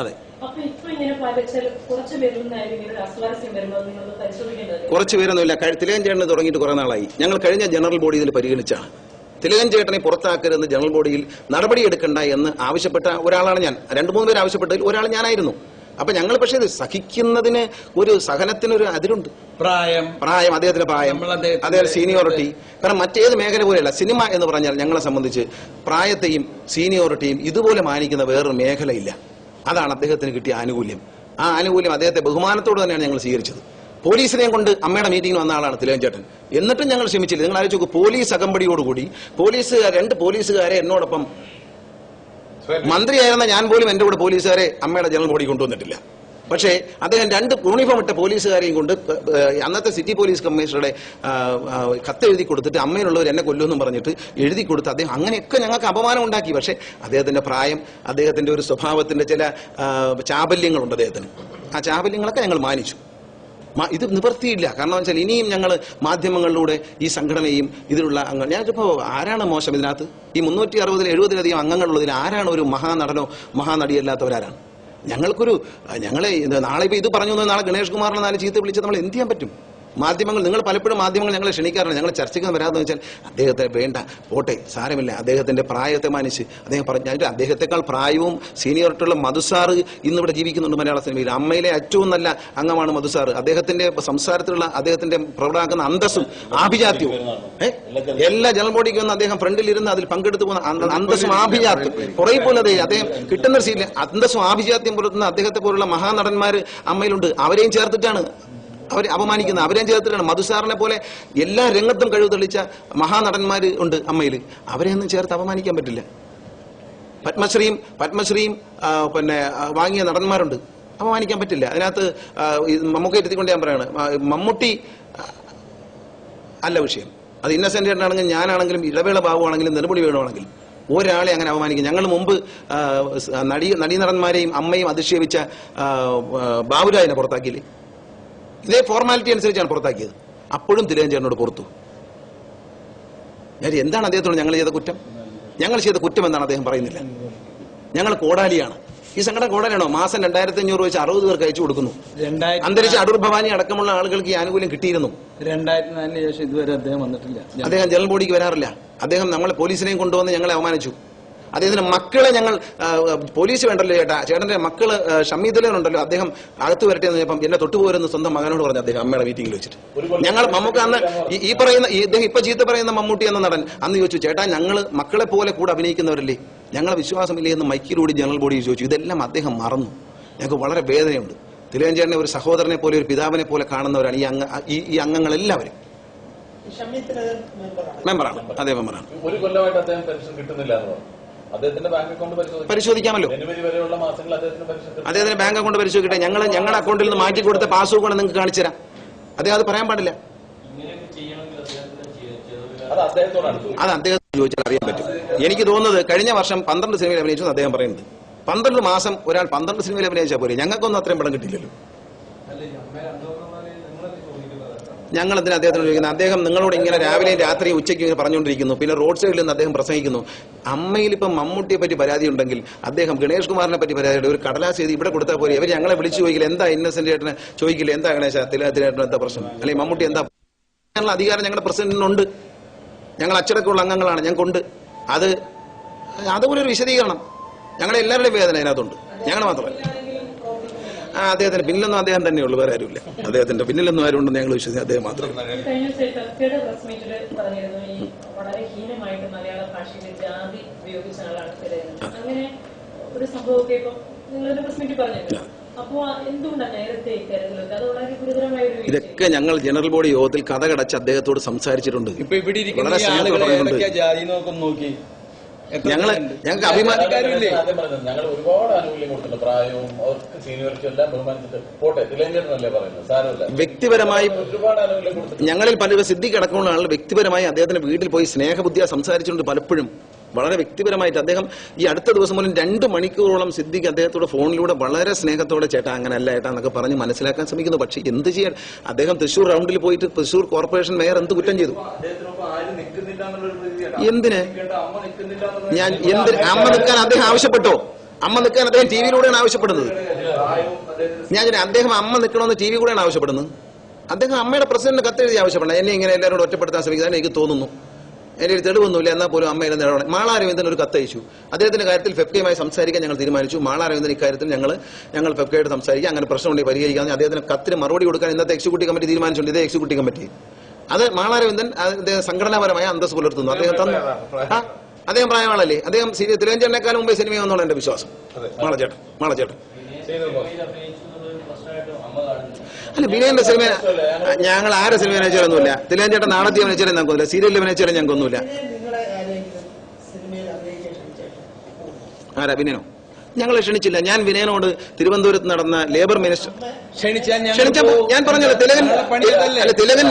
അതെ. കുറച്ച് പേരൊന്നുമില്ല. കഴി- തിലകൻ ചേട്ടന് തുടങ്ങിയിട്ട് കുറെ നാളായി. ഞങ്ങൾ കഴിഞ്ഞ ജനറൽ ബോഡി ഇതിൽ പരിഗണിച്ചാണ്. തിലകൻ ചേട്ടനെ പുറത്താക്കരുതെന്ന് ജനറൽ ബോഡിയിൽ നടപടിയെടുക്കണ്ട എന്ന് ആവശ്യപ്പെട്ട ഒരാളാണ് ഞാൻ. രണ്ടു മൂന്ന് പേര് ആവശ്യപ്പെട്ടതിൽ ഒരാൾ ഞാനായിരുന്നു. അപ്പൊ ഞങ്ങൾ പക്ഷേ ഇത് സഹിക്കുന്നതിന് ഒരു സഹനത്തിനൊരു അതിരുണ്ട്. പ്രായം. പ്രായം അദ്ദേഹത്തിന്റെ പ്രായം. അദ്ദേഹം സീനിയോറിറ്റി കാരണം മറ്റേത് മേഖല പോലെയല്ല. സിനിമ എന്ന് പറഞ്ഞാൽ ഞങ്ങളെ സംബന്ധിച്ച് പ്രായത്തെയും സീനിയോറിറ്റിയും ഇതുപോലെ മാനിക്കുന്ന വേറൊരു മേഖലയില്ല. അതാണ് അദ്ദേഹത്തിന് കിട്ടിയ ആനുകൂല്യം. ആ ആനുകൂല്യം അദ്ദേഹത്തെ ബഹുമാനത്തോട് തന്നെയാണ് ഞങ്ങൾ സ്വീകരിച്ചത്. പോലീസിനെയും കൊണ്ട് അമ്മയുടെ മീറ്റിംഗ് വന്ന ആളാണ് തിലേഞ്ചേട്ടൻ ചേട്ടൻ എന്നിട്ടും ഞങ്ങൾ ക്ഷമിച്ചില്ല. നിങ്ങൾ ആലോചിച്ച് പോലീസ് അകമ്പടിയോടുകൂടി പോലീസുകാർ രണ്ട് പോലീസുകാരെ എന്നോടൊപ്പം മന്ത്രിയായിരുന്ന ഞാൻ പോലും എന്റെ കൂടെ പോലീസുകാരെ അമ്മയുടെ ജനറൽ ബോഡി കൊണ്ടുവന്നിട്ടില്ല. പക്ഷേ അദ്ദേഹം രണ്ട് യൂണിഫോം ഇട്ട പോലീസുകാരെയും കൊണ്ട് അന്നത്തെ സിറ്റി പോലീസ് കമ്മീഷണറുടെ കത്തെഴുതി കൊടുത്തിട്ട് അമ്മയിലുള്ളവർ എന്നെ കൊല്ലുമെന്നും പറഞ്ഞിട്ട് എഴുതി കൊടുത്ത് അദ്ദേഹം അങ്ങനെയൊക്കെ ഞങ്ങൾക്ക് അപമാനം ഉണ്ടാക്കി. പക്ഷേ അദ്ദേഹത്തിന്റെ പ്രായം അദ്ദേഹത്തിന്റെ ഒരു സ്വഭാവത്തിന്റെ ചില ചാബല്യങ്ങളുണ്ട് അദ്ദേഹത്തിന്. ആ ചാബല്യങ്ങളൊക്കെ ഞങ്ങൾ മാനിച്ചു. ഇത് നിവർത്തിയില്ല. കാരണം വെച്ചാൽ ഇനിയും ഞങ്ങൾ മാധ്യമങ്ങളിലൂടെ ഈ സംഘടനയും ഇതിലുള്ള അംഗങ്ങൾ ഞാനിപ്പോ ആരാണ് മോശം ഇതിനകത്ത്? ഈ മുന്നൂറ്റി അറുപതിൽ എഴുപതിലധികം അംഗങ്ങളുള്ളതിൽ ആരാണ് ഒരു മഹാനടനോ മഹാനടിയല്ലാത്തവരാരാണ്? ഞങ്ങൾക്കൊരു ഞങ്ങളെ നാളെ ഇപ്പൊ ഇത് പറഞ്ഞു നാളെ ഗണേഷ് കുമാറിനെ നാല് ചീത്ത വിളിച്ച് നമ്മൾ എന്ത് ചെയ്യാൻ പറ്റും? മാധ്യമങ്ങൾ നിങ്ങൾ പലപ്പോഴും മാധ്യമങ്ങൾ ഞങ്ങളെ ക്ഷണിക്കാറുണ്ട്. ഞങ്ങൾ ചർച്ചയ്ക്ക് വരാതെന്ന് വെച്ചാൽ അദ്ദേഹത്തെ വേണ്ട പോട്ടെ സാരമില്ല. അദ്ദേഹത്തിന്റെ പ്രായത്തെ മാനിച്ച് അദ്ദേഹം പറഞ്ഞു അതിന്റെ അദ്ദേഹത്തെക്കാൾ പ്രായവും സീനിയറിറ്റുള്ള മധുസാർ ഇന്നിവിടെ ജീവിക്കുന്നുണ്ട് മലയാള സിനിമയിൽ. അമ്മയിലെ ഏറ്റവും നല്ല അംഗമാണ് മധുസാർ അദ്ദേഹത്തിന്റെ സംസാരത്തിലുള്ള അദ്ദേഹത്തിന്റെ പ്രൗഢാക്കുന്ന അന്തസ്സും ആഭിജാത്യവും. എല്ലാ ജനറൽ ബോഡിക്ക് വന്ന് അദ്ദേഹം ഫ്രണ്ടിൽ ഇരുന്ന് അതിൽ പങ്കെടുത്തു പോകുന്ന അന്തസ്സും ആഭിജാത്യം. കുറെ പോലെ അതെ അദ്ദേഹം കിട്ടുന്ന സീനിൽ അന്തസ്സും ആഭിജാത്യം പുലർത്തുന്ന അദ്ദേഹത്തെ പോലുള്ള മഹാനടന്മാർ അമ്മയിലുണ്ട്. അവരെയും ചേർത്തിട്ടാണ് അവരെ അപമാനിക്കുന്നത് അവരെയും ചേർത്തിട്ടാണ് മധുസാറിനെ പോലെ എല്ലാ രംഗത്തും കഴിവ് തെളിച്ച മഹാനടന്മാർ ഉണ്ട് അമ്മയിൽ അവരെയൊന്നും ചേർത്ത് അപമാനിക്കാൻ പറ്റില്ല. പത്മശ്രീയും പത്മശ്രീയും പിന്നെ വാങ്ങിയ നടന്മാരുണ്ട്. അപമാനിക്കാൻ പറ്റില്ല. അതിനകത്ത് മമ്മൂക്ക എത്തിക്കൊണ്ട് ഞാൻ പറയാണ് മമ്മൂട്ടി അല്ല വിഷയം. അത് ഇന്നസെന്റ് ആണെങ്കിലും ഞാനാണെങ്കിലും ഇടവേള ബാബുവാണെങ്കിലും നെടുമുടി വേണമാണെങ്കിലും ഒരാളെ അങ്ങനെ അപമാനിക്കും. ഞങ്ങൾ മുമ്പ് നടി നടീനടന്മാരെയും അമ്മയും അധിക്ഷേപിച്ച ബാബുരാജിനെ പുറത്താക്കിയില്ലേ? ഇതേ ഫോർമാലിറ്റി അനുസരിച്ചാണ് പുറത്താക്കിയത്. അപ്പോഴും തിലകൻ ചേട്ടനോട് പുറത്തു. ഞാൻ എന്താണ് അദ്ദേഹത്തോട് ഞങ്ങൾ ചെയ്ത കുറ്റം? ഞങ്ങൾ ചെയ്ത കുറ്റം എന്നാണ് അദ്ദേഹം പറയുന്നില്ല. ഞങ്ങൾ കോടാലിയാണ്. ഈ സംഘടന കോടാലിയാണോ? മാസം രണ്ടായിരത്തി അഞ്ഞൂറ് വെച്ച് അറുപത് പേർക്ക് അയച്ചു കൊടുക്കുന്നു. അന്തരിച്ച അടൂർ ഭവാനി അടക്കമുള്ള ആളുകൾക്ക് ഈ ആനുകൂല്യം കിട്ടിയിരുന്നു. രണ്ടായിരത്തി നാലിന് ശേഷം ഇതുവരെ അദ്ദേഹം വന്നിട്ടില്ല. അദ്ദേഹം ജനറൽ ബോഡിക്ക് വരാറില്ല. അദ്ദേഹം നമ്മളെ പോലീസിനെയും കൊണ്ടുവന്ന് ഞങ്ങളെ അവമാനിച്ചു. അദ്ദേഹത്തിന്റെ മക്കളെ ഞങ്ങൾ പോലീസ് വേണ്ടല്ലോ ചേട്ടാ. ചേട്ടന്റെ മക്കൾ ഷമീദുലുണ്ടല്ലോ അദ്ദേഹം അകത്ത് വരട്ടെ എന്ന് പറഞ്ഞപ്പം എന്നെ തൊട്ടുപോരെന്ന് സ്വന്തം മകനോട് പറഞ്ഞു അദ്ദേഹം അമ്മയുടെ മീറ്റിംഗിൽ വെച്ചിട്ട്. ഞങ്ങൾ മമ്മൂക്ക അന്ന് ഈ- പറയുന്ന ഇദ്ദേഹം ഇപ്പൊ ചീത്ത പറയുന്ന മമ്മൂട്ടി എന്ന നടൻ അന്ന് ചോദിച്ചു ചേട്ടാ ഞങ്ങൾ മക്കളെ പോലെ കൂടെ അഭിനയിക്കുന്നവരല്ലേ? ഞങ്ങളെ വിശ്വാസമില്ലേ? എന്ന് മൈക്കിലൂടെ ജനറൽ ബോഡി ചോദിച്ചു. ഇതെല്ലാം അദ്ദേഹം മറന്നു. ഞങ്ങൾക്ക് വളരെ വേദനയുണ്ട്. തിലകഞ്ചേട്ടനെ ഒരു സഹോദരനെ പോലെ ഒരു പിതാവിനെ പോലെ കാണുന്നവരാണ് ഈ അംഗ ഈ ഈ അംഗങ്ങളെല്ലാവരും. മെമ്പറാണ് അതേ മെമ്പറാണ് ഒരു കൊല്ലമായിട്ട് അദ്ദേഹം പെൻഷൻ കിട്ടുന്നില്ല പറഞ്ഞു അദ്ദേഹത്തിന്റെ ബാങ്ക് അക്കൗണ്ട് പരിശോധിക്കാമല്ലോ പരിശോധിക്കട്ടെ. ഞങ്ങൾ ഞങ്ങളുടെ അക്കൗണ്ടിൽ നിന്ന് മാറ്റി കൊടുത്ത പാസ്ബുക്ക് നിങ്ങൾക്ക് കാണിച്ചു തരാം. അദ്ദേഹം അത് പറയാൻ പാടില്ല. അത് അദ്ദേഹത്തോട് ചോദിച്ചത്. അത് അദ്ദേഹം ചോദിച്ചാൽ അറിയാൻ പറ്റും. എനിക്ക് തോന്നുന്നത് കഴിഞ്ഞ വർഷം പന്ത്രണ്ട് സിനിമയിൽ അഭിനയിച്ചു അദ്ദേഹം പറയുന്നത്. പന്ത്രണ്ട് മാസം ഒരാൾ പന്ത്രണ്ട് സിനിമയിൽ അഭിനയിച്ചാൽ പോരെ. ഞങ്ങൾക്കൊന്നും അത്രയും പടം കിട്ടില്ലല്ലോ ഞങ്ങൾ എന്തിനാ അദ്ദേഹത്തിന് ചോദിക്കുന്നത്? അദ്ദേഹം നിങ്ങളോട് ഇങ്ങനെ രാവിലെയും രാത്രിയും ഉച്ചയ്ക്ക് ഇങ്ങനെ പറഞ്ഞുകൊണ്ടിരിക്കുന്നു. പിന്നെ റോഡ് സൈഡിൽ നിന്ന് അദ്ദേഹം പ്രസംഗിക്കുന്നു. അമ്മയിൽ ഇപ്പം മമ്മൂട്ടിയെ പറ്റി പരാതി ഉണ്ടെങ്കിൽ അദ്ദേഹം ഗണേഷ് കുമാറിനെ പറ്റി പരാതിയുണ്ട് ഒരു കടലാസ് എഴുതി ഇവിടെ കൊടുത്താൽ പോലെ ഇവർ ഞങ്ങളെ വിളിച്ചു ചോദിക്കില്ല. എന്താ ഇന്നസെന്റ് ചേട്ടനെ ചോദിക്കില്ല. എന്താ ഗണേശ? തിലേട്ടന് എന്താ പ്രശ്നം? അല്ലെങ്കിൽ മമ്മൂട്ടി എന്താ? ഞങ്ങളുടെ അധികാരം ഞങ്ങളുടെ പ്രസിഡന്റിനുണ്ട്. ഞങ്ങൾ അച്ചടക്കമുള്ള അംഗങ്ങളാണ്. ഞങ്ങൾക്കുണ്ട് അത് അതുപോലെ ഒരു വിശദീകരണം. ഞങ്ങളുടെ എല്ലാവരുടെയും വേദന അതിനകത്തുണ്ട്. ഞങ്ങൾ മാത്രമല്ല. ആ അദ്ദേഹത്തിന്റെ പിന്നിലൊന്നും അദ്ദേഹം തന്നെയുള്ളൂ വേറെ ആരുമില്ല. അദ്ദേഹത്തിന്റെ പിന്നിലൊന്നും ആരുണ്ടെന്ന് ഞങ്ങൾ വിശ്വസിക്കുന്നത് അദ്ദേഹം മാത്രം. ഒരു സംഭവമൊക്കെ ഇപ്പം പ്രസ് മീറ്റിൽ ഇതൊക്കെ ഞങ്ങൾ ജനറൽ ബോഡി യോഗത്തിൽ കഥ കടച്ച് അദ്ദേഹത്തോട് സംസാരിച്ചിട്ടുണ്ട്. ഇപ്പൊ ഇവിടെ ഇരിക്കുന്ന ജാതി നോക്കി. ഞങ്ങൾ ഞങ്ങൾക്ക് അഭിമാനം ജാതിക്കാരില്ലേ? ആദ്യം പറഞ്ഞത്. ഞങ്ങൾ ഒരുപാട് ആനുകൂല്യം കൊടുത്തിട്ടുണ്ട്. പ്രായവും അവർക്ക് സീനിയോറിറ്റി എല്ലാം ബഹുമാനിച്ചിട്ട് പോട്ടെ പറയുന്നത്. സാരമില്ല. വ്യക്തിപരമായി ഒരുപാട് ആനുകൂല്യം ഞങ്ങളിൽ പലരും സിദ്ധി കിടക്കുന്ന ആളുകൾ വ്യക്തിപരമായി അദ്ദേഹത്തിന്റെ വീട്ടിൽ പോയി സ്നേഹബുദ്ധിയ സംസാരിച്ചുകൊണ്ട് പലപ്പോഴും. വളരെ വ്യക്തിപരമായിട്ട് അദ്ദേഹം ഈ അടുത്ത ദിവസം മുതൽ രണ്ട് മണിക്കൂറോളം സിദ്ദിഖ് അദ്ദേഹത്തോട് ഫോണിലൂടെ വളരെ സ്നേഹത്തോടെ ചേട്ടാ അങ്ങനെ അല്ല ഏട്ടാ എന്നൊക്കെ പറഞ്ഞ് മനസ്സിലാക്കാൻ ശ്രമിക്കുന്നു. പക്ഷേ എന്ത് ചെയ്യാൻ? അദ്ദേഹം തൃശൂർ റൗണ്ടിൽ പോയിട്ട് തൃശൂർ കോർപ്പറേഷൻ മേയർ എന്ത് കുറ്റം ചെയ്തു? എന്തിന്? അമ്മ ഞാൻ എന്തിന്? അമ്മ നിൽക്കാൻ അദ്ദേഹം ആവശ്യപ്പെട്ടോ? അമ്മ നിൽക്കാൻ അദ്ദേഹം ടി വിയിലൂടെയാണ് ആവശ്യപ്പെടുന്നത്. ഞാൻ അദ്ദേഹം അമ്മ നിൽക്കണമെന്ന് ടി വി കൂടെയാണ് ആവശ്യപ്പെടുന്നത്? അദ്ദേഹം അമ്മയുടെ പ്രസിഡന്റ് കത്തെഴുതി ആവശ്യപ്പെടണം. എന്നെ ഇങ്ങനെ എല്ലാവരോടും ഒറ്റപ്പെടുത്താൻ ശ്രമിക്കുന്നതാണ് എനിക്ക് തോന്നുന്നു. എന്റെ ഒരു തെളിവൊന്നുമില്ല. എന്നാൽ പോലും അമ്മയുടെ നിലപാട് ഇടപെടണം രവീന്ദ്രൻ ഒരു കത്തയച്ചു അദ്ദേഹത്തിന്റെ കാര്യത്തിൽ ഫെഫ്കയുമായി സംസാരിക്കാൻ ഞങ്ങൾ തീരുമാനിച്ചു. മാളാരവിന്ദൻ ഇക്കാര്യത്തിൽ ഞങ്ങൾ ഞങ്ങൾ ഫെഫ്കയായിട്ട് സംസാരിക്കുക അങ്ങനെ പ്രശ്നമുണ്ടെങ്കിൽ പരിഹരിക്കാൻ അദ്ദേഹത്തിന് കത്തിന് മറുപടി കൊടുക്കാൻ ഇന്നത്തെ എക്സിക്യൂട്ടീവ് കമ്മിറ്റി തീരുമാനിച്ചിട്ടുണ്ട്. ഇതേ എക്സിക്യൂട്ടീവ് കമ്മിറ്റി അത് മാളാരവിന്ദൻ അദ്ദേഹം സംഘടനാപരമായ അന്തസ് പുലർത്തുന്നു. അദ്ദേഹം തന്നു ആ, അദ്ദേഹം പ്രായമാണല്ലേ? അദ്ദേഹം തിരുവഞ്ചേട്ടനേക്കാൾ മുമ്പേ സിനിമ വന്നുള്ള എന്റെ വിശ്വാസം. മാളചേട്ടൻ മാളചേട്ടൻ. അല്ല വിനയന്റെ സിനിമ ഞങ്ങൾ ആരെ സിനിമ അഭിനയിച്ചാലൊന്നുമില്ല. തിലേഞ്ചേട്ടൻ നാളത്തെ അഭിനയിച്ചാലും ഞങ്ങൾക്കൊന്നുമില്ല സീരിയലിൽ അഭിനയിച്ചാലും ഞങ്ങൾക്കൊന്നുമില്ല. ആരാ? വിനയനോ ഞങ്ങളെ ക്ഷണിച്ചില്ല ഞാൻ വിനയനോട് തിരുവനന്തപുരത്ത് നടന്ന ലേബർ മിനിസ്റ്റർ ഞാൻ പറഞ്ഞല്ലോ തിലകൻ? അല്ല തിലകൻ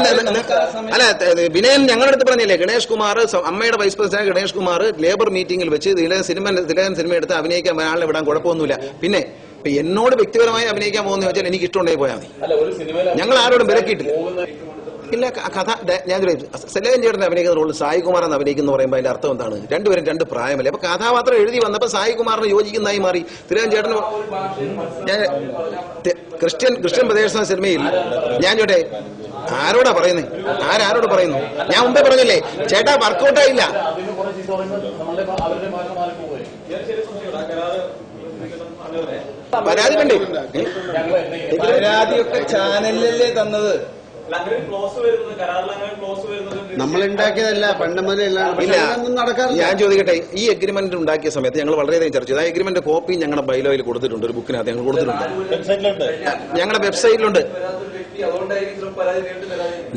അല്ല വിനയൻ ഞങ്ങളുടെ അടുത്ത് പറഞ്ഞില്ലേ ഗണേഷ് കുമാർ അമ്മയുടെ vice president Ganesh Kumar labour മീറ്റിംഗിൽ വെച്ച് തിലകൻ സിനിമ തിലകൻ സിനിമ എടുത്ത് അഭിനയിക്കാൻ ആളിനെ വിടാൻ കുഴപ്പമൊന്നുമില്ല പിന്നെ ഇപ്പൊ എന്നോട് വ്യക്തിപരമായി അഭിനയിക്കാൻ പോകുന്ന വെച്ചാൽ എനിക്ക് ഇഷ്ടമുണ്ടായി പോയാൽ മതി ഞങ്ങൾ ആരോടും വിലക്കിയിട്ടില്ല ഇല്ല കഥ ഞാൻ സെലവൻ ചേട്ടൻ അഭിനയിക്കുന്ന റോളിൽ സായി കുമാർ എന്ന് അഭിനയിക്കുന്ന പറയുമ്പോൾ അതിന്റെ അർത്ഥം എന്താണ്? രണ്ടുപേരും രണ്ട് പ്രായമല്ലേ? അപ്പൊ കഥാപാത്രം എഴുതി വന്നപ്പോൾ സായി കുമാറിന് യോജിക്കുന്നതായി മാറി. തിരുവൻ ചേട്ടൻ ഞാൻ ക്രിസ്ത്യൻ ക്രിസ്ത്യൻ പ്രദേശ സിനിമയിൽ ഞാൻ ചോട്ടെ ആരോടാ പറയുന്നത് ആരാരോട് പറയുന്നു? ഞാൻ മുമ്പേ പറഞ്ഞില്ലേ ചേട്ടാ വർക്കൗട്ട് ആയില്ല അതിന് കുറെ ചീത്ത പറയുന്നത് നമ്മളുടെ അവരുടെ മാറ്റം മാറി പോവുകയും പരാതി കണ്ടേ പരാതിയൊക്കെ ചാനലിലല്ലേ തന്നത്. നമ്മൾ ഉണ്ടാക്കിയതല്ല പണ്ട് മുതലല്ല ഞാൻ ചോദിക്കട്ടെ ഈ അഗ്രിമെന്റ് ഉണ്ടാക്കിയ സമയത്ത് ഞങ്ങൾ വളരെയധികം ചർച്ച ചെയ്തു. ആ അഗ്രിമെന്റ് കോപ്പി ഞങ്ങളുടെ ബൈലോയിൽ കൊടുത്തിട്ടുണ്ട് ഒരു ബുക്കിനകത്ത് ഞങ്ങൾ കൊടുത്തിട്ടുണ്ട്. ഞങ്ങളുടെ വെബ്സൈറ്റിലുണ്ട്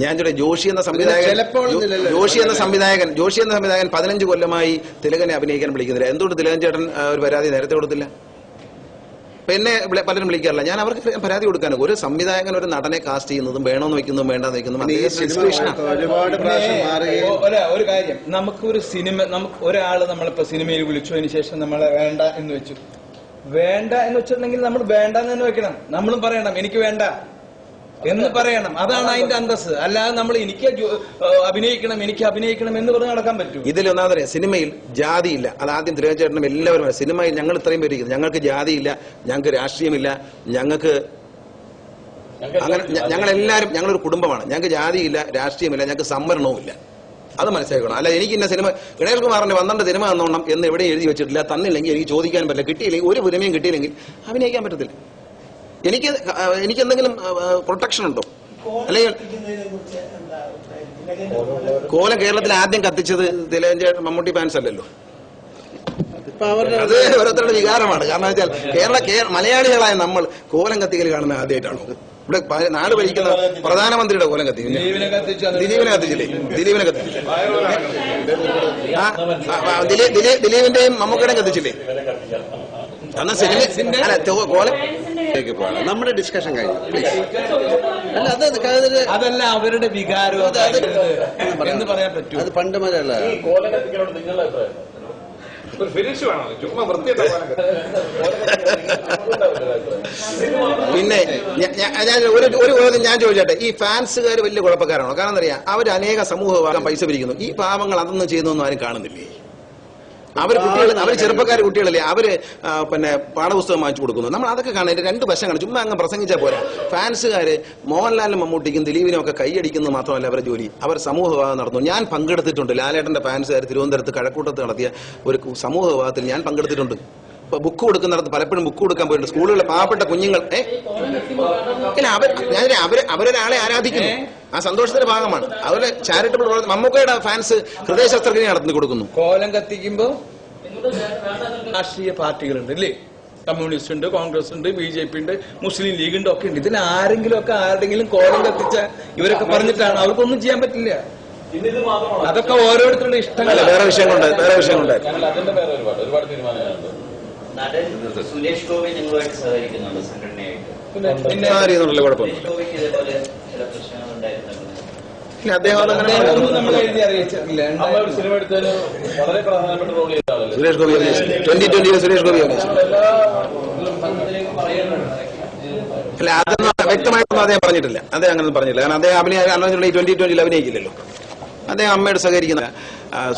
ഞാൻ ചോദിച്ചു ജോഷി എന്ന സംവിധായകൻ. ജോഷി എന്ന സംവിധായകൻ ജോഷി എന്ന സംവിധായകൻ പതിനഞ്ച് കൊല്ലമായി തിലകനെ അഭിനയിക്കാൻ വിളിക്കുന്നില്ല. എന്തുകൊണ്ട് തിലകൻ ചേട്ടൻ ഒരു പരാതി നേരത്തെ കൊടുത്തില്ല? എന്നെ പലരും വിളിക്കാറില്ല. ഞാൻ അവർക്ക് പരാതി കൊടുക്കാൻ ഒരു സംവിധായകൻ ഒരു നടനെ കാസ്റ്റ് ചെയ്യുന്നതും വേണമെന്ന് വെക്കുന്നതും വേണ്ടെന്ന് വെക്കുന്നതും ഒര- കാര്യം. നമുക്ക് ഒരു സിനിമ നമുക്ക് ഒരാൾ നമ്മളിപ്പോ സിനിമയിൽ വിളിച്ചു. അതിന് ശേഷം നമ്മളെ വേണ്ട എന്ന് വെച്ചു. വേണ്ട എന്ന് വെച്ചിട്ടുണ്ടെങ്കിൽ നമ്മൾ വേണ്ടെന്ന് തന്നെ വെക്കണം. നമ്മളും പറയണം എനിക്ക് വേണ്ട. എന്ന് പറയണം. അതാണ് അതിന്റെ അന്തസ് അല്ലാതെ നമ്മൾ എനിക്ക് അഭിനയിക്കണം എനിക്ക് അഭിനയിക്കണം എന്ന് പറഞ്ഞ് നടക്കാൻ പറ്റും. ഇതിൽ ഒന്നാമതറിയാം സിനിമയിൽ ജാതിയില്ല. അത് ആദ്യം തിരുവനന്തപുരം എല്ലാവരും സിനിമയിൽ ഞങ്ങൾ ഇത്രയും പേര് ഞങ്ങൾക്ക് ജാതിയില്ല ഞങ്ങൾക്ക് രാഷ്ട്രീയമില്ല ഞങ്ങൾക്ക് അങ്ങനെ ഞങ്ങളെല്ലാവരും ഞങ്ങളൊരു കുടുംബമാണ്. ഞങ്ങൾക്ക് ജാതിയില്ല രാഷ്ട്രീയമില്ല ഞങ്ങൾക്ക് സംവരണവുമില്ല. അത് മനസ്സിലാക്കണം. അല്ല എനിക്ക് ഇന്ന സിനിമ ഗണേഷ് കുമാറിന്റെ പന്ത്രണ്ട് സിനിമ തന്നോണം എന്ന് എവിടെയും എഴുതി വെച്ചിട്ടില്ല. തന്നില്ലെങ്കിൽ എനിക്ക് ചോദിക്കാൻ പറ്റില്ല. കിട്ടിയില്ലെങ്കിൽ ഒരു സിനിമയും കിട്ടിയില്ലെങ്കിൽ അഭിനയിക്കാൻ പറ്റത്തില്ല. എനിക്ക് എനിക്ക് എന്തെങ്കിലും പ്രൊട്ടക്ഷൻ ഉണ്ടോ? അല്ലെങ്കിൽ കോലം കേരളത്തിൽ ആദ്യം കത്തിച്ചത് തിലേഞ്ച മമ്മൂട്ടി ഫാൻസ് അല്ലല്ലോ. ഇപ്പൊ അവരുടെ അത് ഓരോരുത്തരുടെ വികാരമാണ്. കാരണം വെച്ചാൽ കേരള മലയാളികളായ നമ്മൾ കോലം കത്തിക്കൽ കാണുന്ന ആദ്യമായിട്ടാണോ? ഇവിടെ നാട് ഭരിക്കുന്ന പ്രധാനമന്ത്രിയുടെ കോലം കത്തി. ദിലീപിനെ കത്തിച്ചു ദിലീപിനെ കത്തിച്ചില്ലേ? ദിലീപിനെ കത്തിച്ചില്ലേ? ആ, ദിലീപിന്റെയും മമ്മൂക്കയുടെയും കത്തിച്ചില്ലേ? അന്ന് സിനിമ അല്ല കോലം ലേക്ക് പോകണം. നമ്മുടെ ഡിസ്കഷൻ കഴിഞ്ഞു. പ്ലീസ് അല്ല അത് അതല്ല അവരുടെ വികാരം എന്ന് പറയാൻ പറ്റും. അത് പണ്ട് മുതലുള്ള പിന്നെ ഞാൻ ഒരു ഒരു ചോദ്യം ഞാൻ ചോദിച്ചോട്ടെ ഈ ഫാൻസുകാർ വലിയ കുഴപ്പക്കാരാണോ? കാരണം എന്താ അവർ അനേക സമൂഹ പൈസ പിരിക്കുന്നു. ഈ പാവങ്ങൾ അതൊന്നും ചെയ്യുന്നൊന്നും ആരും കാണുന്നില്ലേ? അവർ കുട്ടികൾ അവർ ചെറുപ്പക്കാർ കുട്ടികളല്ലേ അവർ പിന്നെ പാഠപുസ്തകം വാങ്ങിച്ചു കൊടുക്കുന്നു. നമ്മൾ അതൊക്കെ കാണാൻ രണ്ട് വശം കാണും ചുമ്മാ അങ്ങ് പ്രസംഗിച്ചാൽ പോരാ. ഫാൻസുകാര് മോഹൻലാലിനും മമ്മൂട്ടിക്കും ദിലീപിനും ഒക്കെ കൈയടിക്കുന്നത് മാത്രമല്ല അവരുടെ ജോലി. അവർ സമൂഹവാദം നടന്നു ഞാൻ പങ്കെടുത്തിട്ടുണ്ട്. ലാലേട്ടന്റെ ഫാൻസുകാർ തിരുവനന്തപുരത്ത് കഴക്കൂട്ടത്ത് നടത്തിയ ഒരു സമൂഹവാദത്തിൽ ഞാൻ പങ്കെടുത്തിട്ടുണ്ട്. ബുക്ക് കൊടുക്കുന്നിടത്ത് പലപ്പോഴും ബുക്ക് കൊടുക്കാൻ പോയിട്ടുണ്ട്. സ്കൂളുകളിലെ പാവപ്പെട്ട കുഞ്ഞുങ്ങൾ ഏ? ഇല്ല അവർ ഞാൻ അവർ അവരൊരാളെ ആരാധിക്കുന്നു. ആ സന്തോഷത്തിന്റെ ഭാഗമാണ്. അതുപോലെ ചാരിറ്റബിൾ പ്രവർത്തനം മമ്മൂക്കയുടെ ഫാൻസ് ഹൃദയ ശസ്ത്രക്രിയ നടത്തി കൊടുക്കുന്നു. കോലം കത്തിക്കുമ്പോ രാഷ്ട്രീയ പാർട്ടികളുണ്ട് അല്ലേ കമ്മ്യൂണിസ്റ്റ് ഉണ്ട് കോൺഗ്രസ് ഉണ്ട് ബി ജെ പി ഉണ്ട് മുസ്ലിം ലീഗ് ഉണ്ട് ഒക്കെ ഉണ്ട്. ഇതിൽ ആരെങ്കിലും ഒക്കെ ആരുടെങ്കിലും കോലം കത്തിച്ച ഇവരൊക്കെ പറഞ്ഞിട്ടാണ്. അവർക്കൊന്നും ചെയ്യാൻ പറ്റില്ല. അതൊക്കെ ഓരോരുത്തരുടെ ഇഷ്ടങ്ങളല്ല വേറെ വിഷയം വിഷയങ്ങളുണ്ട് വേറെ വിഷയം ഞങ്ങൾ അതിന്റെ പേര് ഒരുപാട് ഒരുപാട് തീരുമാനങ്ങളുണ്ട്. നടൻ സുരേഷ് ഗോപി സഹകരിക്കുന്നുണ്ട് സംഘടനയായിട്ട്? കുഴപ്പമില്ല. ഗോപിക്ക് ഇതേപോലെ ചില സുരേഷ് ഗോപി ട്വന്റി ട്വന്റിയിൽ സുരേഷ് ഗോപി അല്ല അതൊന്നും വ്യക്തമായിട്ടൊന്നും അദ്ദേഹം പറഞ്ഞിട്ടില്ല. അദ്ദേഹം അങ്ങനെ പറഞ്ഞില്ല കാരണം അദ്ദേഹം അഭിനയ ഈ ട്വന്റി ട്വന്റിയിൽ അഭിനയിക്കില്ലല്ലോ. അദ്ദേഹം അമ്മയോട് സഹകരിക്കുന്ന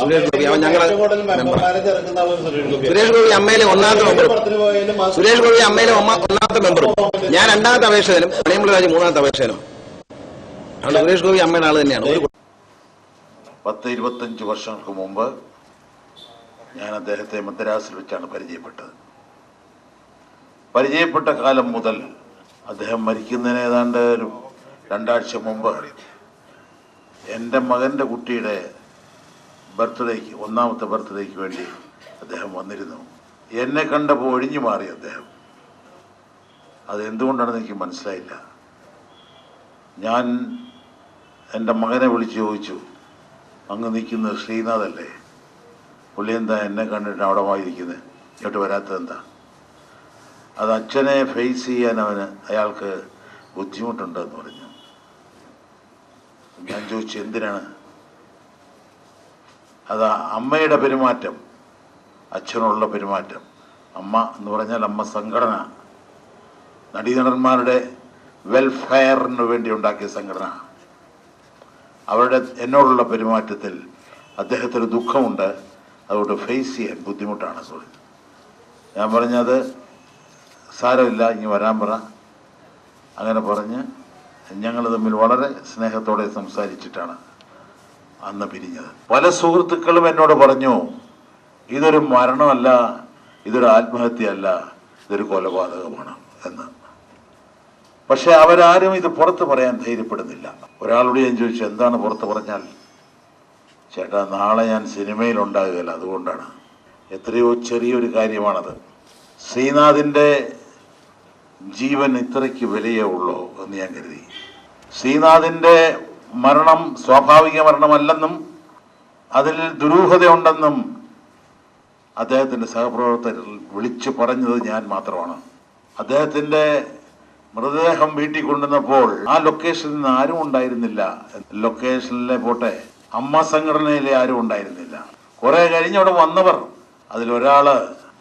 സുരേഷ് ഗോപി. അവൻ ഞങ്ങളെ സുരേഷ് ഗോപി. അമ്മയിലെ ഒന്നാമത്തെ മെമ്പറും. സുരേഷ് ഗോപി അമ്മയിലെ ഒന്നാമത്തെ മെമ്പറും. ഞാൻ രണ്ടാമത്തെ അപേക്ഷകനും പണിയമ്പള രാജ് മൂന്നാമത്തെ അപേക്ഷകനും. അതുകൊണ്ട് സുരേഷ് ഗോപി അമ്മയുടെ ആൾ തന്നെയാണ്. ഒരു പത്ത് ഇരുപത്തഞ്ച് വർഷങ്ങൾക്ക് മുമ്പ് ഞാൻ അദ്ദേഹത്തെ മദ്രാസിൽ വെച്ചാണ് പരിചയപ്പെട്ടത്. പരിചയപ്പെട്ട കാലം മുതൽ അദ്ദേഹം മരിക്കുന്നതിന് ഏതാണ്ട് ഒരു രണ്ടാഴ്ച മുമ്പ് എന്റെ മകന്റെ കുട്ടിയുടെ ബർത്ത്ഡേക്ക് ഒന്നാമത്തെ ബർത്ത്ഡേക്ക് വേണ്ടി അദ്ദേഹം വന്നിരുന്നു. എന്നെ കണ്ടപ്പോൾ ഒഴിഞ്ഞു മാറി അദ്ദേഹം. അതെന്തുകൊണ്ടാണെന്ന് എനിക്ക് മനസ്സിലായില്ല. ഞാൻ എന്റെ മകനെ വിളിച്ച് ചോദിച്ചു അങ്ങ് നിൽക്കുന്നത് ശ്രീനാഥല്ലേ? പുള്ളി എന്താ എന്നെ കണ്ടിട്ട് അവിടെ വായിരിക്കുന്നത് ഇങ്ങോട്ട് വരാത്തത് എന്താ അത് അച്ഛനെ ഫേസ് ചെയ്യാൻ അവന് അയാൾക്ക് ബുദ്ധിമുട്ടുണ്ടെന്ന് പറഞ്ഞു. ഞാൻ ചോദിച്ചു എന്തിനാണ്? അത് അമ്മയുടെ പെരുമാറ്റം അച്ഛനുള്ള പെരുമാറ്റം. അമ്മ എന്ന് പറഞ്ഞാൽ അമ്മ സംഘടന. നടീനടന്മാരുടെ വെൽഫെയറിന് വേണ്ടി ഉണ്ടാക്കിയ സംഘടന. അവരുടെ എന്നോടുള്ള പെരുമാറ്റത്തിൽ അദ്ദേഹത്തിന് ദുഃഖമുണ്ട്. അതുകൊണ്ട് ഫേസ് ചെയ്യാൻ ബുദ്ധിമുട്ടാണ് സോറി ഞാൻ പറഞ്ഞത് സാരമില്ല ഇനി വരാൻ പറ. അങ്ങനെ പറഞ്ഞ് ഞങ്ങൾ തമ്മിൽ വളരെ സ്നേഹത്തോടെ സംസാരിച്ചിട്ടാണ് അന്ന് പിരിഞ്ഞത്. പല സുഹൃത്തുക്കളും എന്നോട് പറഞ്ഞു ഇതൊരു മരണമല്ല ഇതൊരു ആത്മഹത്യയല്ല ഇതൊരു കൊലപാതകമാണ് എന്ന്. പക്ഷെ അവരാരും ഇത് പുറത്ത് പറയാൻ ധൈര്യപ്പെടുന്നില്ല. ഒരാളോട് ഞാൻ ചോദിച്ചു എന്താണ് പുറത്ത് പറഞ്ഞാൽ? ചേട്ടാ നാളെ ഞാൻ സിനിമയിൽ ഉണ്ടാകുകയില്ല അതുകൊണ്ടാണ്. എത്രയോ ചെറിയൊരു കാര്യമാണത്. ശ്രീനാഥിന്റെ ജീവൻ ഇത്രയ്ക്ക് വിലയേ ഉള്ളോ എന്ന് ഞാൻ കരുതി. ശ്രീനാഥിന്റെ മരണം സ്വാഭാവിക മരണമല്ലെന്നും അതിൽ ദുരൂഹതയുണ്ടെന്നും അദ്ദേഹത്തിന്റെ സഹപ്രവർത്തകർ വിളിച്ചു പറഞ്ഞത് ഞാൻ മാത്രമാണ്. അദ്ദേഹത്തിന്റെ മൃതദേഹം വീട്ടിൽ കൊണ്ടുവന്നപ്പോൾ ആ ലൊക്കേഷനിൽ നിന്ന് ആരും ഉണ്ടായിരുന്നില്ല. ലൊക്കേഷനിലെ പോട്ടെ അമ്മ സംഘടനയിലെ ആരും ഉണ്ടായിരുന്നില്ല. കുറെ കഴിഞ്ഞ് അവിടെ വന്നവർ അതിലൊരാൾ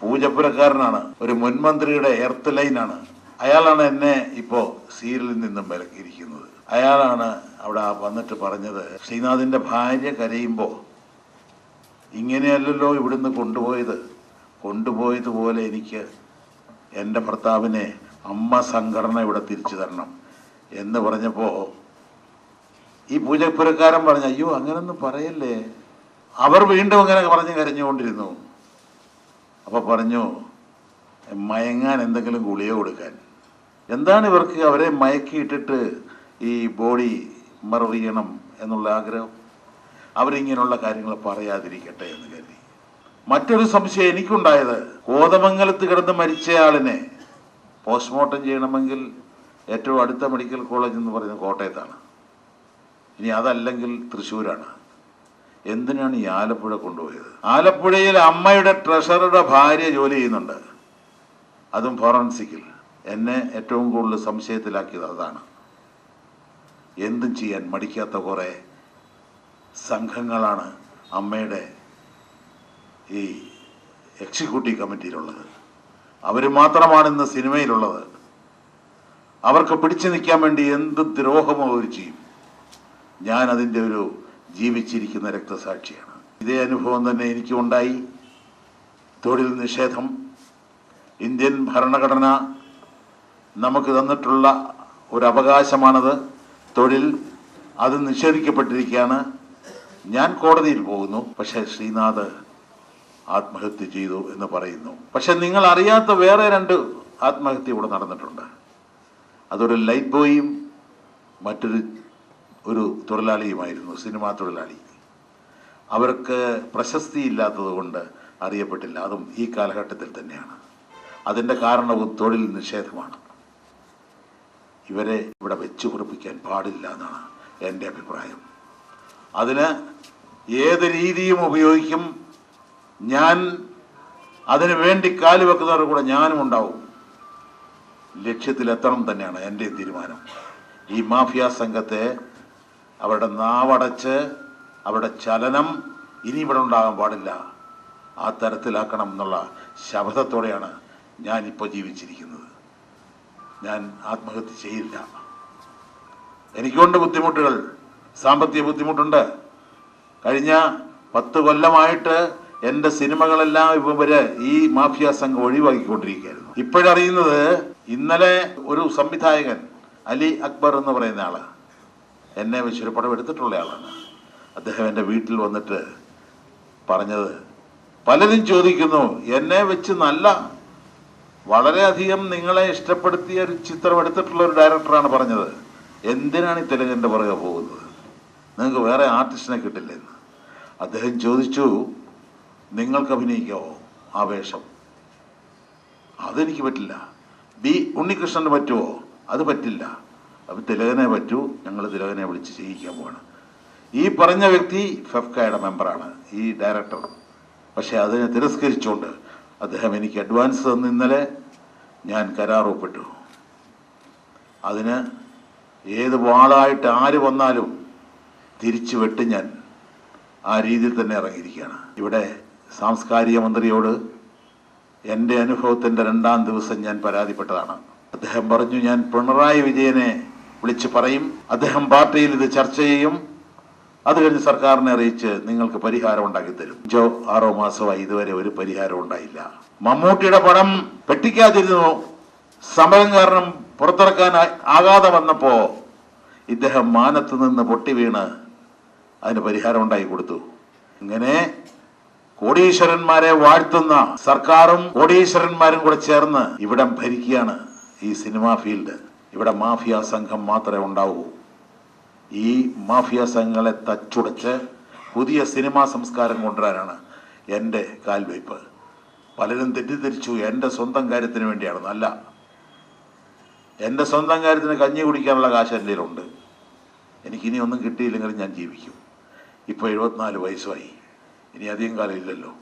പൂജപ്പുരക്കാരനാണ് ഒരു മുൻമന്ത്രിയുടെ എർത്ത് ലൈനാണ്. അയാളാണ് എന്നെ ഇപ്പോ സീരിയലിൽ നിന്നും വിലക്കിയിരിക്കുന്നത്. അയാളാണ് അവിടെ വന്നിട്ട് പറഞ്ഞത് ശ്രീനാഥിന്റെ ഭാര്യ കരയുമ്പോ ഇങ്ങനെയല്ലല്ലോ ഇവിടുന്ന് കൊണ്ടുപോയത്. കൊണ്ടുപോയതുപോലെ എനിക്ക് എന്റെ ഭർത്താവിനെ അമ്മ സംഘടന ഇവിടെ തിരിച്ചു തരണം എന്ന് പറഞ്ഞപ്പോൾ ഈ പൂജപ്പുരക്കാരൻ പറഞ്ഞു അയ്യോ അങ്ങനൊന്നും പറയല്ലേ? അവർ വീണ്ടും അങ്ങനെ പറഞ്ഞ് കരഞ്ഞുകൊണ്ടിരുന്നു. അപ്പൊ പറഞ്ഞു മയങ്ങാൻ എന്തെങ്കിലും ഗുളിക കൊടുക്കാൻ. എന്താണ് ഇവർക്ക് അവരെ മയക്കിയിട്ടിട്ട് ഈ ബോഡി മറവ് ചെയ്യണം എന്നുള്ള ആഗ്രഹം? അവരിങ്ങനെയുള്ള കാര്യങ്ങൾ പറയാതിരിക്കട്ടെ എന്ന് കരുതി. മറ്റൊരു സംശയം എനിക്കുണ്ടായത് കോതമംഗലത്ത് കിടന്ന് മരിച്ചയാളിനെ പോസ്റ്റ്മോർട്ടം ചെയ്യണമെങ്കിൽ ഏറ്റവും അടുത്ത മെഡിക്കൽ കോളേജ് എന്ന് പറയുന്നത് കോട്ടയത്താണ്. ഇനി അതല്ലെങ്കിൽ തൃശ്ശൂരാണ്. എന്തിനാണ് ഈ ആലപ്പുഴ കൊണ്ടുപോയത്? ആലപ്പുഴയിൽ അമ്മയുടെ ട്രഷറുടെ ഭാര്യ ജോലി ചെയ്യുന്നുണ്ട്. അതും ഫോറൻസിക്കിൽ. എന്നെ ഏറ്റവും കൂടുതൽ സംശയത്തിലാക്കിയത് അതാണ്. എന്തും ചെയ്യാൻ മടിക്കാത്ത കുറെ സംഘങ്ങളാണ് അമ്മയുടെ ഈ എക്സിക്യൂട്ടീവ് കമ്മിറ്റിയിലുള്ളത്. അവർ മാത്രമാണ് ഇന്ന് സിനിമയിലുള്ളത്. അവർക്ക് പിടിച്ചു നിൽക്കാൻ വേണ്ടി എന്ത് ദ്രോഹമോ അവർ ചെയ്യും. ഞാൻ അതിന്റെ ഒരു ജീവിച്ചിരിക്കുന്ന രക്തസാക്ഷിയാണ്. ഇതേ അനുഭവം തന്നെ എനിക്കും ഉണ്ടായി. തൊഴിൽ നിഷേധം ഇന്ത്യൻ ഭരണഘടന നമുക്ക് തന്നിട്ടുള്ള ഒരു അവകാശമാണത് തൊഴിൽ അത് നിഷേധിക്കപ്പെട്ടിരിക്കുകയാണ്. ഞാൻ കോടതിയിൽ പോകുന്നു. പക്ഷേ ശ്രീനാഥ് ആത്മഹത്യ ചെയ്തു എന്ന് പറയുന്നു. പക്ഷെ നിങ്ങൾ അറിയാത്ത വേറെ രണ്ട് ആത്മഹത്യ ഇവിടെ നടന്നിട്ടുണ്ട്. അതൊരു ലൈറ്റ് ബോയും മറ്റൊരു ഒരു തൊഴിലാളിയുമായിരുന്നു സിനിമാ തൊഴിലാളി. അവർക്ക് പ്രശസ്തി ഇല്ലാത്തത് കൊണ്ട് അറിയപ്പെട്ടില്ല. അതും ഈ കാലഘട്ടത്തിൽ തന്നെയാണ്. അതിന്റെ കാരണവും തൊഴിൽ നിഷേധമാണ്. ഇവരെ ഇവിടെ വെച്ച് കുറിപ്പിക്കാൻ പാടില്ല എന്നാണ് എന്റെ അഭിപ്രായം. അതിന് ഏത് രീതിയും ഉപയോഗിക്കും. ഞാൻ അതിന് വേണ്ടി കാൽ വെക്കുന്നവരുടെ കൂടെ ഞാനും ഉണ്ടാവും. ലക്ഷ്യത്തിലെത്തണം തന്നെയാണ് എന്റെ തീരുമാനം. ഈ മാഫിയ സംഘത്തെ അവരുടെ നാവടച്ച് അവരുടെ ചലനം ഇനി ഇവിടെ ഉണ്ടാകാൻ പാടില്ല. ആ തരത്തിലാക്കണം എന്നുള്ള ശബ്ദത്തോടെയാണ് ഞാനിപ്പോൾ ജീവിച്ചിരിക്കുന്നത്. ഞാൻ ആത്മഹത്യ ചെയ്യില്ല. എനിക്കുണ്ട് ബുദ്ധിമുട്ടുകൾ. സാമ്പത്തിക ബുദ്ധിമുട്ടുണ്ട്. കഴിഞ്ഞ പത്ത് കൊല്ലമായിട്ട് എന്റെ സിനിമകളെല്ലാം ഇവർ ഈ മാഫിയ സംഘം ഒഴിവാക്കിക്കൊണ്ടിരിക്കുകയായിരുന്നു. ഇപ്പോഴറിയുന്നത് ഇന്നലെ ഒരു സംവിധായകൻ അലി അക്ബർ എന്ന് പറയുന്ന ആൾ എന്നെ വെച്ചൊരു പടം എടുത്തിട്ടുള്ള ആളാണ്. അദ്ദേഹം എന്റെ വീട്ടിൽ വന്നിട്ട് പറഞ്ഞത് പലരും ചോദിക്കുന്നു എന്നെ വെച്ച് നല്ല വളരെയധികം നിങ്ങളെ ഇഷ്ടപ്പെടുത്തിയ ഒരു ചിത്രം എടുത്തിട്ടുള്ള ഒരു ഡയറക്ടറാണ് പറഞ്ഞത്. എന്തിനാണ് ഈ തെലുങ്കിന്റെ പുറകെ പോകുന്നത്? നിങ്ങൾക്ക് വേറെ ആർട്ടിസ്റ്റിനെ കിട്ടില്ലെന്ന് അദ്ദേഹം ചോദിച്ചു നിങ്ങൾക്ക് അഭിനയിക്കാവോ ആ വേഷം അതെനിക്ക് പറ്റില്ല. ബി ഉണ്ണികൃഷ്ണന് പറ്റുമോ അത് പറ്റില്ല. അപ്പം തിലകനെ പറ്റൂ. ഞങ്ങൾ തിലകനെ വിളിച്ച് ചെയ്യിക്കാൻ പോവാണ്. ഈ പറഞ്ഞ വ്യക്തി ഫെഫ്കയുടെ മെമ്പറാണ് ഈ ഡയറക്ടർ പക്ഷേ അതിനെ തിരസ്കരിച്ചുകൊണ്ട് അദ്ദേഹം എനിക്ക് അഡ്വാൻസ് തന്നു ഇന്നലെ ഞാൻ കരാർ ഒപ്പിട്ടു അതിന് ഏത് വാളായിട്ട് ആര് വന്നാലും തിരിച്ചു വെട്ട് ഞാൻ ആ രീതിയിൽ തന്നെ ഇറങ്ങിയിരിക്കുകയാണ്. ഇവിടെ സാംസ്കാരിക മന്ത്രിയോട് എന്റെ അനുഭവത്തിന്റെ രണ്ടാം ദിവസം ഞാൻ പരാതിപ്പെട്ടതാണ്. അദ്ദേഹം പറഞ്ഞു ഞാൻ പിണറായി വിജയനെ വിളിച്ച് പറയും. അദ്ദേഹം പാർട്ടിയിൽ ഇത് ചർച്ച ചെയ്യും. അത് കഴിഞ്ഞ് സർക്കാരിനെ അറിയിച്ച് നിങ്ങൾക്ക് പരിഹാരം ഉണ്ടാക്കി തരും അഞ്ചോ ആറോ മാസമായി ഇതുവരെ ഒരു പരിഹാരം ഉണ്ടായില്ല. മമ്മൂട്ടിയുടെ പടം പെട്ടിക്കാതിരുന്നു സമയം കാരണം പുറത്തിറക്കാൻ ആകാതെ വന്നപ്പോ ഇദ്ദേഹം മാനത്ത് നിന്ന് പൊട്ടി വീണ് അതിന് പരിഹാരം ഉണ്ടാക്കി കൊടുത്തു. ഇങ്ങനെ കോടീശ്വരന്മാരെ വാഴ്ത്തുന്ന സർക്കാരും കോടീശ്വരന്മാരും കൂടെ ചേർന്ന് ഇവിടം ഭരിക്കുകയാണ് ഈ സിനിമാ ഫീൽഡ്. ഇവിടെ മാഫിയ സംഘം മാത്രമേ ഉണ്ടാവൂ. ഈ മാഫിയ സംഘങ്ങളെ തച്ചുടച്ച് പുതിയ സിനിമാ സംസ്കാരം കൊണ്ടുവരാനാണ് എന്റെ കാൽവയ്പ് പലരും തെറ്റിദ്ധരിച്ചു എന്റെ സ്വന്തം കാര്യത്തിന് വേണ്ടിയാണ് അല്ല എന്റെ സ്വന്തം കാര്യത്തിന് കഞ്ഞി കുടിക്കാനുള്ള കാശ് എന്റെ കയ്യിലുണ്ട്. എനിക്കിനി ഒന്നും കിട്ടിയില്ലെങ്കിലും ഞാൻ ജീവിക്കും. ഇപ്പോൾ എഴുപത്തിനാല് വയസ്സായി. ഇനി അധികം കാലം ഇല്ലല്ലോ.